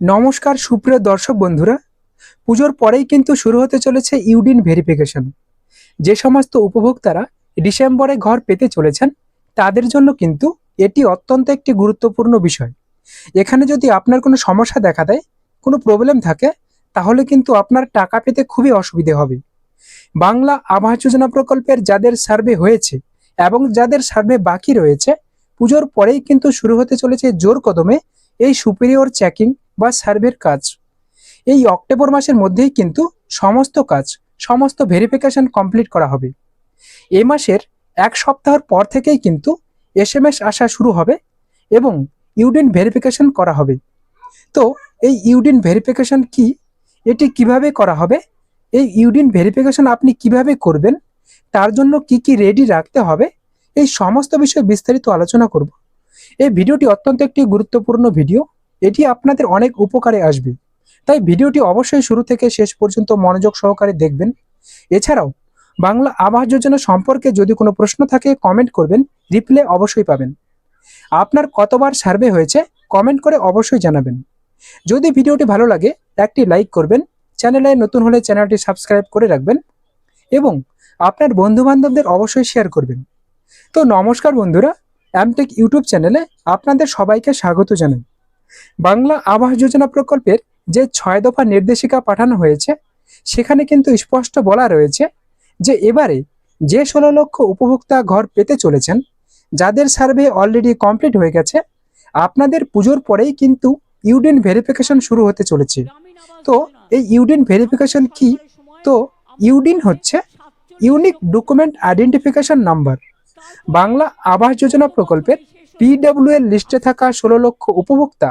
নমস্কার সুপ্রিয় দর্শক বন্ধুরা, পুজোর পরেই কিন্তু শুরু হতে চলেছে ইউডিন ভেরিফিকেশন। যে সমস্ত উপভোক্তারা ডিসেম্বরে ঘর পেতে চলেছেন, তাদের জন্য কিন্তু এটি অত্যন্ত একটি গুরুত্বপূর্ণ বিষয়। এখানে যদি আপনার কোনো সমস্যা দেখা দেয়, কোনো প্রবলেম থাকে, তাহলে কিন্তু আপনার টাকা পেতে খুবই অসুবিধে হবে। বাংলা আবাস যোজনা প্রকল্পের যাদের সার্ভে হয়েছে এবং যাদের সার্ভে বাকি রয়েছে, পুজোর পরেই কিন্তু শুরু হতে চলেছে জোর কদমে এই সুপিরিয়র চেকিং বা সার্ভের কাজ। এই অক্টোবর মাসের মধ্যেই কিন্তু সমস্ত কাজ, সমস্ত ভেরিফিকেশন কমপ্লিট করা হবে। এ মাসের এক সপ্তাহের পর থেকেই কিন্তু এস এম এস আসা শুরু হবে এবং ইউডিন ভেরিফিকেশন করা হবে। তো এই ইউডিন ভেরিফিকেশন কি? এটি কীভাবে করা হবে? এই ইউডিন ভেরিফিকেশন আপনি কীভাবে করবেন? তার জন্য কি কি রেডি রাখতে হবে? এই সমস্ত বিষয়ে বিস্তারিত আলোচনা করব। এই ভিডিওটি অত্যন্ত একটি গুরুত্বপূর্ণ ভিডিও। এটি আপনাদের অনেক উপকারে আসবে। তাই ভিডিওটি অবশ্যই শুরু থেকে শেষ পর্যন্ত মনোযোগ সহকারে দেখবেন। এছাড়াও, বাংলা আবাস যোজনা সম্পর্কে যদি কোনো প্রশ্ন থাকে কমেন্ট করবেন রিপ্লে অবশ্যই পাবেন। আপনার কতবার সার্ভে হয়েছে কমেন্ট করে অবশ্যই জানাবেন। যদি ভিডিওটি ভালো লাগে, একটি লাইক করবেন, চ্যানেলে নতুন হলে চ্যানেলটি সাবস্ক্রাইব করে রাখবেন এবং আপনার বন্ধুবান্ধবদের অবশ্যই শেয়ার করবেন। তো নমস্কার বন্ধুরা অ্যামটেক ইউটিউব চ্যানেলে আপনাদের সবাইকে স্বাগত জানাই। বাংলা আবাস যোজনা প্রকল্পের যে ছয় দফা নির্দেশিকা পাঠানো হয়েছে, সেখানে কিন্তু স্পষ্ট বলা রয়েছে যে এবারে যে ষোলো লক্ষ উপভোক্তা ঘর পেতে চলেছেন, যাদের সার্ভে অলরেডি কমপ্লিট হয়ে গেছে, আপনাদের পুজোর পরেই কিন্তু ইউডেন ভেরিফিকেশন শুরু হতে চলেছে। তো এই ইউডেন ভেরিফিকেশন কি? তো ইউডিন হচ্ছে unique document identification number. Bangla Awas Yojana প্রকল্পের পিডব্লিউ এর লিস্টে থাকা ষোলো লক্ষ উপভোক্তা।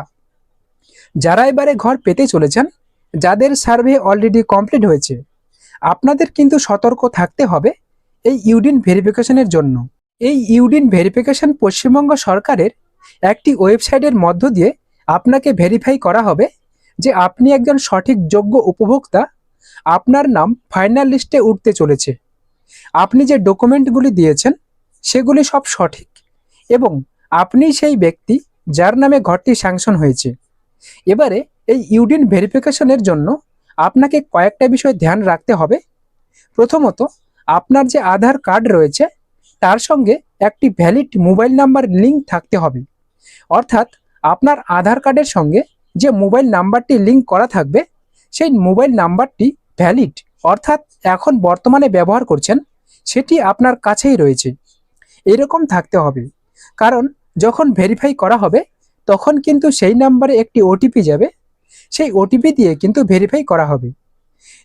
যারা এবারে ঘর পেতে চলেছেন, যাদের সার্ভে অলরেডি কমপ্লিট হয়েছে, আপনাদের কিন্তু সতর্ক থাকতে হবে এই ইউডিন ভেরিফিকেশনের জন্য। এই ইউডিন ভেরিফিকেশন পশ্চিমবঙ্গ সরকারের একটি ওয়েবসাইটের মধ্য দিয়ে আপনাকে ভেরিফাই করা হবে যে আপনি একজন সঠিক যোগ্য উপভোক্তা, আপনার নাম ফাইনাল লিস্টে উঠতে চলেছে। আপনি যে ডকুমেন্টগুলি দিয়েছেন, সেগুলি সব সঠিক এবং আপনি সেই ব্যক্তি যার নামে ঘরটি স্যাংশন হয়েছে। এবারে এই ইউডিন ভেরিফিকেশনের জন্য আপনাকে কয়েকটা বিষয় ধ্যান রাখতে হবে। প্রথমত, আপনার যে আধার কার্ড রয়েছে, তার সঙ্গে একটি ভ্যালিড মোবাইল নাম্বার লিঙ্ক থাকতে হবে। অর্থাৎ, আপনার আধার কার্ডের সঙ্গে যে মোবাইল নাম্বারটি লিঙ্ক করা থাকবে, সেই মোবাইল নাম্বারটি ভ্যালিড, অর্থাৎ এখন বর্তমানে ব্যবহার করছেন, সেটি আপনার কাছেই রয়েছে। এরকম থাকতে হবে। কারণ যখন ভেরিফাই করা হবে, তখন কিন্তু সেই নাম্বারে একটি ওটিপি যাবে। সেই ওটিপি দিয়ে কিন্তু ভেরিফাই করা হবে।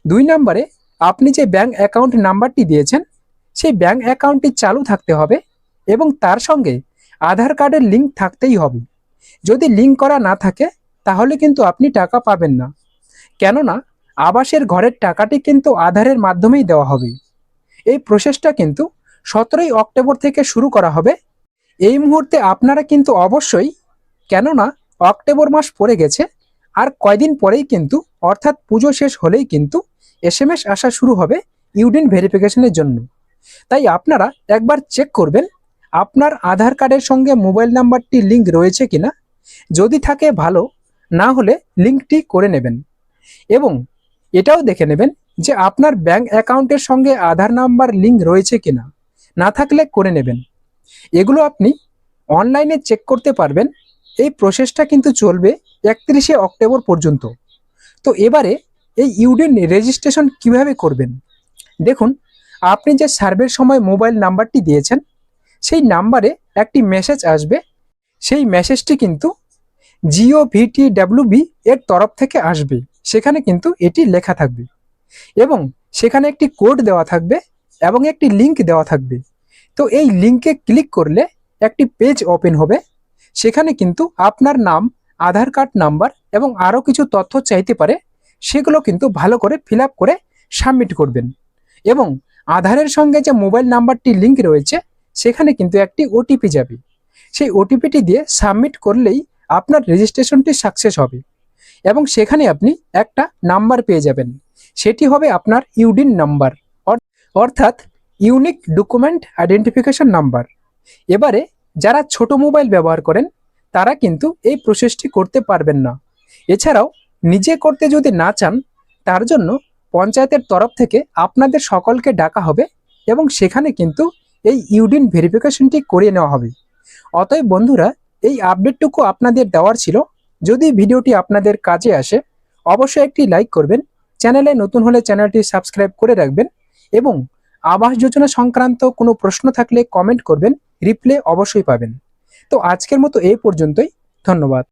দুই নম্বরে আপনি যে ব্যাংক অ্যাকাউন্ট নাম্বারটি দিয়েছেন, সেই ব্যাংক অ্যাকাউন্টটি চালু থাকতে হবে এবং তার সঙ্গে আধার কার্ডের লিঙ্ক থাকতেই হবে। যদি লিঙ্ক করা না থাকে, তাহলে কিন্তু আপনি টাকা পাবেন না। কেননা, আবাসের ঘরের টাকাটি কিন্তু আধারের মাধ্যমেই দেওয়া হবে। এই প্রসেসটা কিন্তু সতেরোই অক্টোবর থেকে শুরু করা হবে এই মুহূর্তে আপনারা কিন্তু অবশ্যই, কেননা অক্টোবর মাস পড়ে গেছে, আর কয়দিন পরেই কিন্তু, অর্থাৎ পুজো শেষ হলেই কিন্তু এস এম এস আসা শুরু হবে ইউডিন ভেরিফিকেশনের জন্য। তাই আপনারা একবার চেক করবেন, আপনার আধার কার্ডের সঙ্গে মোবাইল নাম্বারটি লিঙ্ক রয়েছে কিনা। যদি থাকে ভালো, না হলে লিঙ্কটি করে নেবেন। এবং এটাও দেখে নেবেন যে আপনার ব্যাংক অ্যাকাউন্টের সঙ্গে আধার নাম্বার লিঙ্ক রয়েছে কিনা। না থাকলে করে নেবেন। এগুলো আপনি অনলাইনে চেক করতে পারবেন। এই প্রসেসটা কিন্তু চলবে একত্রিশে অক্টোবর পর্যন্ত। তো এবারে এই ইউডিন রেজিস্ট্রেশন কীভাবে করবেন? দেখুন, আপনি যে সার্ভের সময় মোবাইল নাম্বারটি দিয়েছেন, সেই নাম্বারে একটি মেসেজ আসবে। সেই মেসেজটি কিন্তু জিও ভিটি বি এর তরফ থেকে আসবে। সেখানে কিন্তু এটি লেখা থাকবে এবং সেখানে একটি কোড দেওয়া থাকবে এবং একটি লিংক দেওয়া থাকবে। তো এই লিঙ্কে ক্লিক করলে একটি পেজ ওপেন হবে। সেখানে কিন্তু আপনার নাম, আধার কার্ড নাম্বার এবং আরও কিছু তথ্য চাইতে পারে, সেগুলো কিন্তু ভালো করে ফিল করে সাবমিট করবেন। এবং আধারের সঙ্গে যে মোবাইল নাম্বারটি লিঙ্ক রয়েছে, সেখানে কিন্তু একটি ওটিপি যাবে। সেই ওটিপিটি দিয়ে সাবমিট করলেই আপনার রেজিস্ট্রেশনটি সাকসেস হবে। এবং সেখানে আপনি একটা নাম্বার পেয়ে যাবেন। সেটি হবে আপনার ইউডিন নাম্বার অর্থাৎ ইউনিক ডকুমেন্ট আইডেন্টিফিকেশন নাম্বার। এবারে যারা ছোট মোবাইল ব্যবহার করেন, তারা কিন্তু এই প্রসেসটি করতে পারবেন না। এছাড়াও নিজে করতে যদি না চান, তার জন্য পঞ্চায়েতের তরফ থেকে আপনাদের সকলকে ডাকা হবে এবং সেখানে কিন্তু এই ইউডিন ভেরিফিকেশনটি করিয়ে নেওয়া হবে। অতএব বন্ধুরা, এই আপডেটটুকু আপনাদের দেওয়ার ছিল। যদি ভিডিওটি আপনাদের কাজে আসে, অবশ্যই একটি লাইক করবেন, চ্যানেলে নতুন হলে চ্যানেলটি সাবস্ক্রাইব করে রাখবেন এবং আবাস যোজনা সংক্রান্ত কোনো প্রশ্ন থাকলে কমেন্ট করবেন রিপ্লে অবশ্যই পাবেন। তো আজকের মতো এই পর্যন্তই, ধন্যবাদ।